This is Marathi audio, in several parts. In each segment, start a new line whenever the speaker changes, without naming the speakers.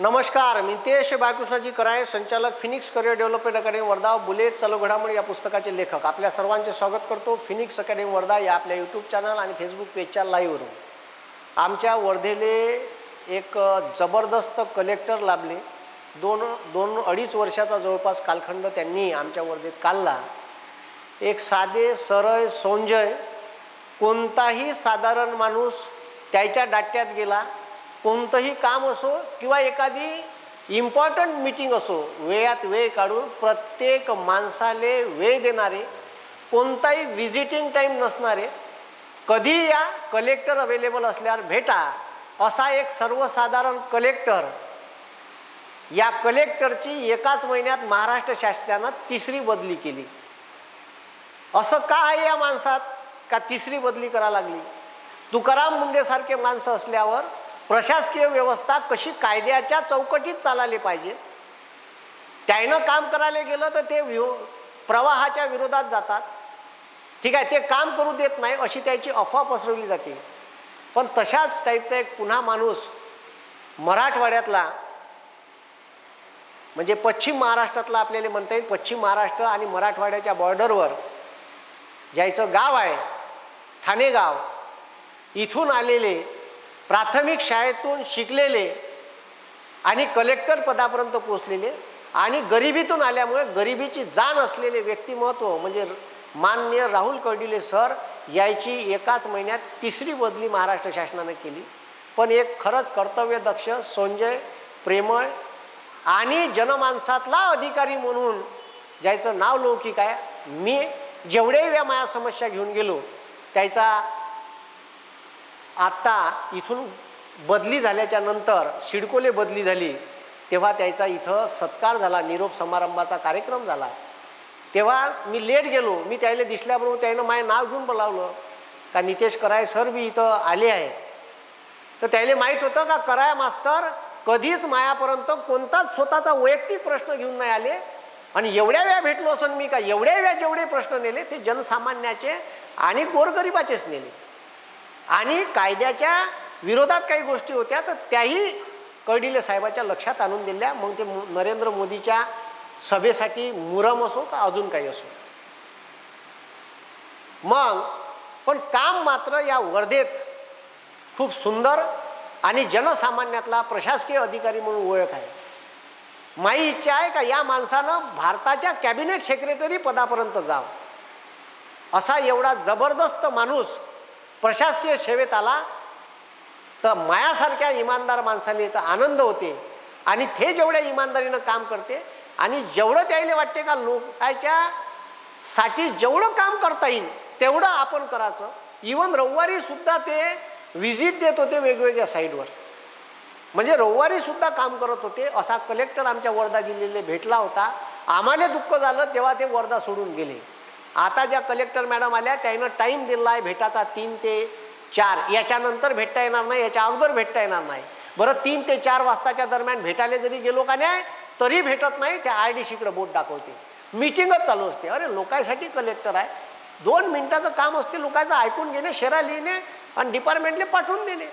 नमस्कार मी तेश बाळकृष्णाजी कराय संचालक Phoenix career development academy Wardha bullet चालू घडामोडी या पुस्तकाचे लेखक. आपल्या सर्वांचे स्वागत करतो फिनिक्स अकॅडमी वर्धा या आपल्या यूट्यूब चॅनल आणि फेसबुक पेजच्या लाईव्हवरून आमच्या वर्धेले एक जबरदस्त कलेक्टर लाभले. दोन दोन अडीच वर्षाचा जवळपास कालखंड त्यांनी आमच्या वर्धेत काढला. एक साधे सरळ सोंजय कोणताही साधारण माणूस त्याच्या डाट्यात गेला. कोणतंही काम असो किंवा एखादी इम्पॉर्टंट मीटिंग असो वेळात वेळ काढून प्रत्येक माणसाले वेळ देणारे कोणताही विजिटिंग टाईम नसणारे कधी या कलेक्टर अवेलेबल असल्यावर भेटा असा एक सर्वसाधारण कलेक्टर या कलेक्टरची एकाच महिन्यात महाराष्ट्र शासनानं तिसरी बदली केली. असं का आहे या माणसात? का तिसरी बदली करा लागली? तुकाराम मुंडेसारखे माणसं असल्यावर प्रशासकीय व्यवस्था कशी कायद्याच्या चौकटीत चालायला पाहिजे? त्यानं काम करायला गेलं तर ते विरो प्रवाहाच्या विरोधात जातात. ठीक आहे ते काम करू देत नाही अशी त्याची अफवा पसरवली जाते. पण तशाच टाईपचा एक पुन्हा माणूस मराठवाड्यातला म्हणजे पश्चिम महाराष्ट्रातला आपल्याला म्हणता येईल पश्चिम महाराष्ट्र आणि मराठवाड्याच्या बॉर्डरवर ज्याचं गाव आहे ठाणे गाव इथून आलेले प्राथमिक शाळेतून शिकलेले आणि कलेक्टर पदापर्यंत पोचलेले आणि गरिबीतून आल्यामुळे गरिबीची जाण असलेले व्यक्तिमत्व म्हणजे माननीय राहुल कर्डिले सर यायची एकाच महिन्यात तिसरी बदली महाराष्ट्र शासनानं केली. पण एक खरंच कर्तव्यदक्ष संजय प्रेमळ आणि जनमानसातला अधिकारी म्हणून ज्याचं नाव लौकिक आहे मी जेवढे या माझ्या समस्या घेऊन गेलो त्याचा आत्ता इथून बदली झाल्याच्यानंतर सिडकोले बदली झाली तेव्हा त्याचा इथं सत्कार झाला निरोप समारंभाचा कार्यक्रम झाला. तेव्हा मी लेट गेलो मी त्याला दिसल्याबरोबर त्यानं माझं नाव घेऊन बोलावलं का नितेश कराय सर बी इथं आले आहे. तर त्याला माहीत होतं का कराय मास्तर कधीच मायापर्यंत कोणताच स्वतःचा वैयक्तिक प्रश्न घेऊन नाही आले. आणि एवढ्या वेळा भेटलो असून मी का एवढ्या वेळा जेवढे प्रश्न नेले ते जनसामान्याचे आणि गोरगरिबाचेच नेले. आणि कायद्याच्या विरोधात काही गोष्टी होत्या तर त्याही कर्डिले साहेबाच्या लक्षात आणून दिल्या. मग ते नरेंद्र मोदीच्या सभेसाठी मुरम असो का अजून काही असो. मग पण काम मात्र या वर्धेत खूप सुंदर आणि जनसामान्यातला प्रशासकीय अधिकारी म्हणून ओळख आहे. माझी इच्छा आहे का या माणसानं भारताच्या कॅबिनेट सेक्रेटरी पदापर्यंत जावं. असा एवढा जबरदस्त माणूस प्रशासकीय सेवेत आला तर मायासारख्या इमानदार माणसाने तर आनंद होते. आणि ते जेवढ्या इमानदारीनं काम करते आणि जेवढं त्याला वाटते का लोकांच्या साठी जेवढं काम करता येईल तेवढं आपण करायचं. इवन रविवारी सुद्धा ते व्हिजिट देत होते वेगवेगळ्या साईडवर म्हणजे रविवारी सुद्धा काम करत होते. असा कलेक्टर आमच्या वर्धा जिल्ह्याला भेटला होता. आम्हाला दुःख झालं तेव्हा ते वर्धा सोडून गेले. आता ज्या कलेक्टर मॅडम आल्या त्यानं टाईम दिला आहे भेटाचा तीन ते चार. याच्यानंतर भेटता येणार नाही याच्या अगोदर भेटता येणार नाही. बरं तीन ते चार वाजताच्या दरम्यान भेटायला जरी गेलो का नाही तरी भेटत नाही त्या आय डी सीकडे बोट दाखवते मीटिंगच चालू असते. अरे लोकांसाठी कलेक्टर आहे. दोन मिनिटाचं काम असते लोकांचं ऐकून घेणे शेरा लिहिणे आणि डिपार्टमेंटले पाठवून देणे.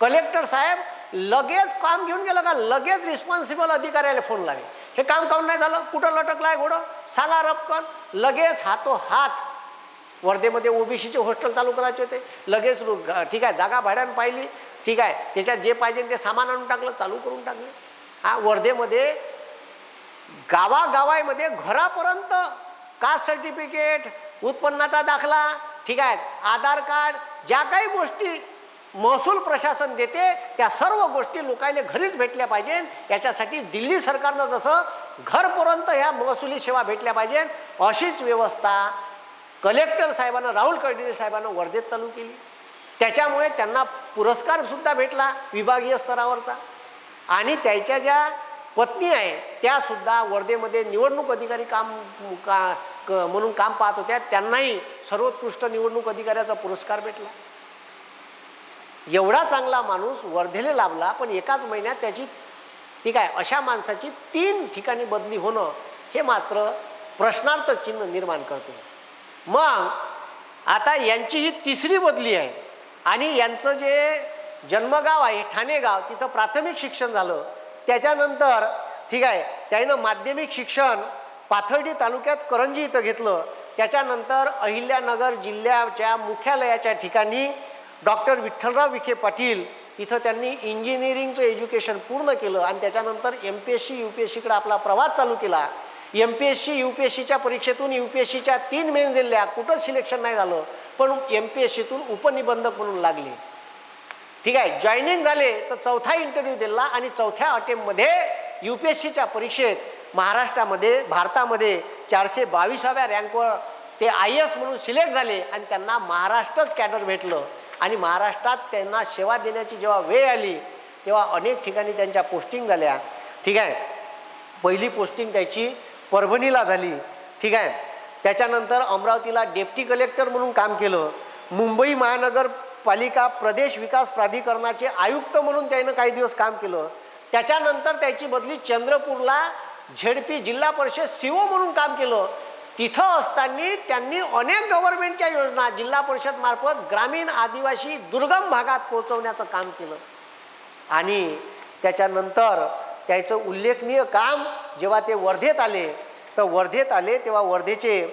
कलेक्टर साहेब लगेच काम घेऊन गेलं का लगेच रिस्पॉन्सिबल अधिकाऱ्याला फोन लावे. हे काम काऊन नाही झालं? कुठं लटकलं आहे घोडं? सांगा रपकन. लगेच हातो हात. वर्धेमध्ये ओबीसीचे हॉस्टेल चालू करायचे होते. लगेच ठीक आहे जागा भाड्यानं पाहिली. ठीक आहे त्याच्यात जे पाहिजे ते सामान आणून टाकलं चालू करून टाकलं. हा वर्धेमध्ये गावागावामध्ये घरापर्यंत कास्ट सर्टिफिकेट उत्पन्नाचा दाखला ठीक आहे आधार कार्ड ज्या काही गोष्टी महसूल प्रशासन देते त्या सर्व गोष्टी लोकांना घरीच भेटल्या पाहिजे. याच्यासाठी दिल्ली सरकारनं जसं घरपर्यंत ह्या महसुली सेवा भेटल्या पाहिजे अशीच व्यवस्था कलेक्टर साहेबांना राहुल कर्डिले साहेबांना वर्धेत चालू केली. त्याच्यामुळे त्यांना पुरस्कारसुद्धा भेटला विभागीय स्तरावरचा. आणि त्याच्या ज्या पत्नी आहे त्यासुद्धा वर्धेमध्ये निवडणूक अधिकारी काम का क- म्हणून काम पाहत होत्या. त्यांनाही सर्वोत्कृष्ट निवडणूक अधिकाऱ्याचा पुरस्कार भेटला. एवढा चांगला माणूस वर्धेले लाभला पण एकाच महिन्यात त्याची ठीक आहे अशा माणसाची तीन ठिकाणी बदली होणं हे मात्र प्रश्नार्थ चिन्ह निर्माण करते. मग आता यांची ही तिसरी बदली आहे आणि यांचं जे जन्मगाव आहे ठाणेगाव तिथं प्राथमिक शिक्षण झालं. त्याच्यानंतर ठीक आहे त्यानं माध्यमिक शिक्षण पाथर्डी तालुक्यात करंजी इथं घेतलं. त्याच्यानंतर अहिल्यानगर जिल्ह्याच्या मुख्यालयाच्या ठिकाणी डॉक्टर विठ्ठलराव विखे पाटील इथं त्यांनी इंजिनिअरिंगचं एज्युकेशन पूर्ण केलं आणि त्याच्यानंतर M P S C U P S सीकडे आपला प्रवास चालू केला. M P S C U P S सीच्या परीक्षेतून यू पी एस सीच्या तीन मेन दिल्या कुठंच सिलेक्शन नाही झालं पण एम पी एस सीतून उपनिबंधक म्हणून लागले. ठीक आहे जॉईनिंग झाले तर चौथा इंटरव्ह्यू दिला आणि चौथ्या अटेममध्ये यू पी एस सीच्या परीक्षेत महाराष्ट्रामध्ये भारतामध्ये चारशे बावीसाव्या रँकवर ते आय एस म्हणून सिलेक्ट झाले आणि त्यांना महाराष्ट्रच कॅडर भेटलं. आणि महाराष्ट्रात त्यांना सेवा देण्याची जेव्हा वेळ आली तेव्हा अनेक ठिकाणी त्यांच्या पोस्टिंग झाल्या. ठीक आहे? पहिली पोस्टिंग त्याची परभणीला झाली. ठीक आहे? त्याच्यानंतर अमरावतीला डेप्टी कलेक्टर म्हणून काम केलं. मुंबई महानगरपालिका प्रदेश विकास प्राधिकरणाचे आयुक्त म्हणून त्यानं काही दिवस काम केलं. त्याच्यानंतर त्याची बदली चंद्रपूरला झेडपी जिल्हा परिषद सीओ म्हणून काम केलं. तिथं असताना त्यांनी अनेक गव्हर्नमेंटच्या योजना जिल्हा परिषद मार्फत ग्रामीण आदिवासी दुर्गम भागात पोहोचवण्याचं काम केलं. आणि त्याच्यानंतर त्याचं उल्लेखनीय काम जेव्हा ते वर्धेत आले तर वर्धेत आले तेव्हा वर्धेचे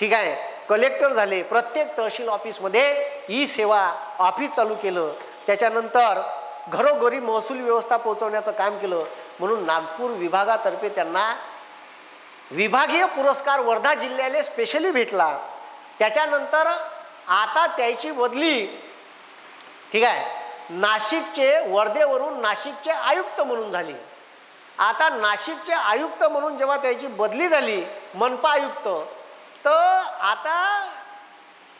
ठीक आहे कलेक्टर झाले. प्रत्येक तहसील ऑफिसमध्ये ई सेवा ऑफिस चालू केलं. त्याच्यानंतर घरोघरी महसूल व्यवस्था पोहोचवण्याचं काम केलं. म्हणून नागपूर विभागातर्फे त्यांना विभागीय पुरस्कार वर्धा जिल्ह्याला स्पेशली भेटला. त्याच्यानंतर आता त्याची बदली. ठीक आहे? नाशिकचे वर्धेवरून नाशिकचे आयुक्त म्हणून झाली. आता नाशिकचे आयुक्त म्हणून जेव्हा त्याची बदली झाली मनपा आयुक्त तर आता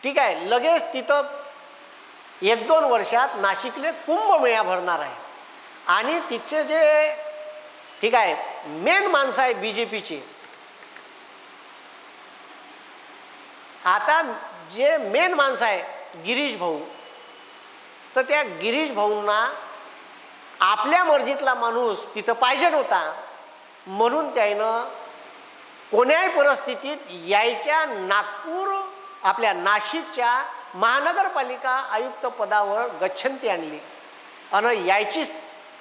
ठीक आहे लगेच तिथं एक दोन वर्षात नाशिकले कुंभमेळा भरणार आहे. आणि तिथचे जे ठीक आहे मेन माणसं आहे बी जे पीची आता जे मेन माणसं आहे गिरीश भाऊ. तर त्या गिरीश भाऊंना आपल्या मर्जीतला माणूस तिथं पाहिजे नव्हता. म्हणून त्यानं कोण्याही परिस्थितीत यायच्या नागपूर आपल्या नाशिकच्या महानगरपालिका आयुक्त पदावर गच्छंती आणली. आणि यायची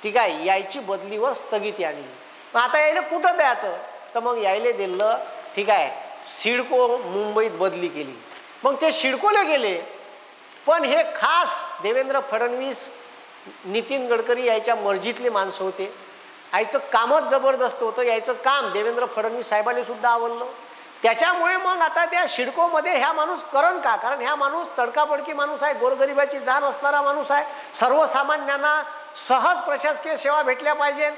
ठीक आहे यायची बदलीवर स्थगिती आणली. मग आता यायला कुठं द्यायचं? तर मग यायला दिलं ठीक आहे सिडको मुंबईत बदली केली. मग ते शिडकोला गेले. पण हे खास देवेंद्र फडणवीस नितीन गडकरी यायच्या मर्जीतले माणसं होते. यायचं कामच जबरदस्त होतं. यायचं काम देवेंद्र फडणवीस साहेबांनी सुद्धा आवडलं. त्याच्यामुळे मग आता त्या शिडकोमध्ये ह्या माणूस करण का? कारण ह्या माणूस तडकाफडकी माणूस आहे गोरगरिबाची जाण असणारा माणूस आहे. सर्वसामान्यांना सहज प्रशासकीय सेवा भेटल्या पाहिजे.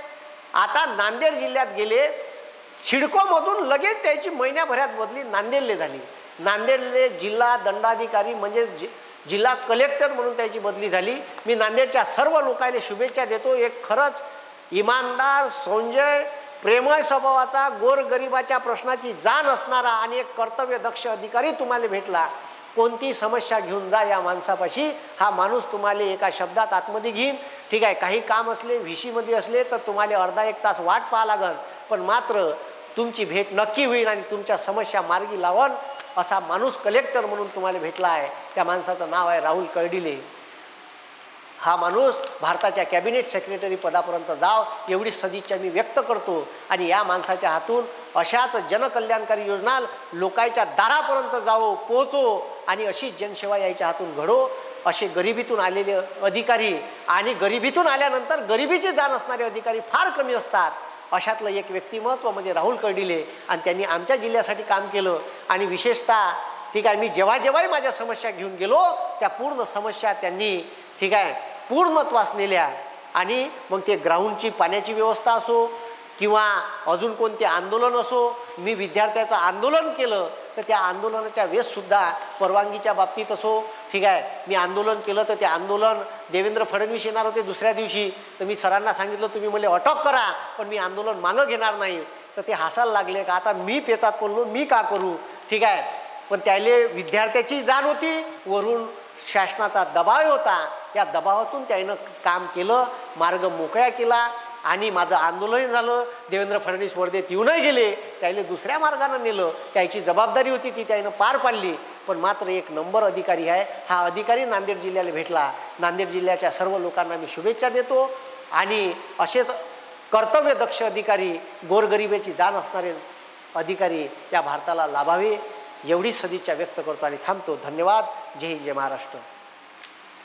आता नांदेड जिल्ह्यात गेले. सिडकोमधून लगेच त्याची महिन्याभरात बदली नांदेडले झाली. नांदेडले जिल्हा दंडाधिकारी म्हणजे जि जिल्हा कलेक्टर म्हणून त्याची बदली झाली. मी नांदेडच्या सर्व लोकांना शुभेच्छा देतो. एक खरंच इमानदार संजय प्रेमळ स्वभावाचा गोरगरिबाच्या प्रश्नाची जाण असणारा आणि एक कर्तव्यदक्ष अधिकारी तुम्हाला भेटला. कोणती समस्या घेऊन जा या माणसापाशी. हा माणूस तुम्हाला एका शब्दात आतमध्ये घेईन. ठीक आहे काही काम असले व्हीसीमध्ये असले तर तुम्हाला अर्धा एक तास वाट पाहा लागल. पण मात्र तुमची भेट नक्की होईल आणि तुमच्या समस्या मार्गी लावण असा माणूस कलेक्टर म्हणून तुम्हाला भेटला आहे. त्या माणसाचं नाव आहे राहुल कर्डिले हा माणूस भारताच्या कॅबिनेट सेक्रेटरी पदापर्यंत जाव एवढी सदिच्छा मी व्यक्त करतो. आणि या माणसाच्या हातून अशाच जनकल्याणकारी योजना लोकांच्या दारापर्यंत जावो पोचो आणि अशी जनसेवा याच्या हातून घडो. असे गरिबीतून आलेले अधिकारी आणि गरिबीतून आल्यानंतर गरिबीचे जाण असणारे अधिकारी फार कमी असतात. अशातलं एक व्यक्तिमत्व म्हणजे राहुल कर्डिले. आणि त्यांनी आमच्या जिल्ह्यासाठी काम केलं. आणि विशेषतः ठीक आहे मी जेव्हा जेव्हाही माझ्या समस्या घेऊन गेलो त्या पूर्ण समस्या त्यांनी ठीक आहे पूर्णत्वास नेल्या आणि मग ते ग्राउंडची पाण्याची व्यवस्था असो किंवा अजून कोणते आंदोलन असो मी विद्यार्थ्याचं आंदोलन केलं तर त्या आंदोलनाच्या वेससुद्धा परवानगीच्या बाबतीत असो ठीक आहे मी आंदोलन केलं तर ते आंदोलन देवेंद्र फडणवीस येणार होते दुसऱ्या दिवशी. तर मी सरांना सांगितलं तुम्ही मला अटॉक करा पण मी आंदोलन मागं घेणार नाही. तर ते हसायला लागले का आता मी पेचात पडलो मी का करू? ठीक आहे. पण त्याले विद्यार्थ्याची जाण होती वरून शासनाचा दबाव होता. या दबावातून त्यानं काम केलं मार्ग मोकळा केला. आणि माझं आंदोलन झालं देवेंद्र फडणवीस वर्धेत येऊनही गेले त्याने दुसऱ्या मार्गानं नेलं त्याची जबाबदारी होती ती त्यानं पार पाडली. पण मात्र एक नंबर अधिकारी आहे. हा अधिकारी नांदेड जिल्ह्याला भेटला. नांदेड जिल्ह्याच्या सर्व लोकांना मी शुभेच्छा देतो. आणि असेच कर्तव्यदक्ष अधिकारी गोरगरिबेची जाण असणारे अधिकारी या भारताला लाभावे एवढी सदिच्छा व्यक्त करतो आणि थांबतो. धन्यवाद. जय हिंद जय महाराष्ट्र.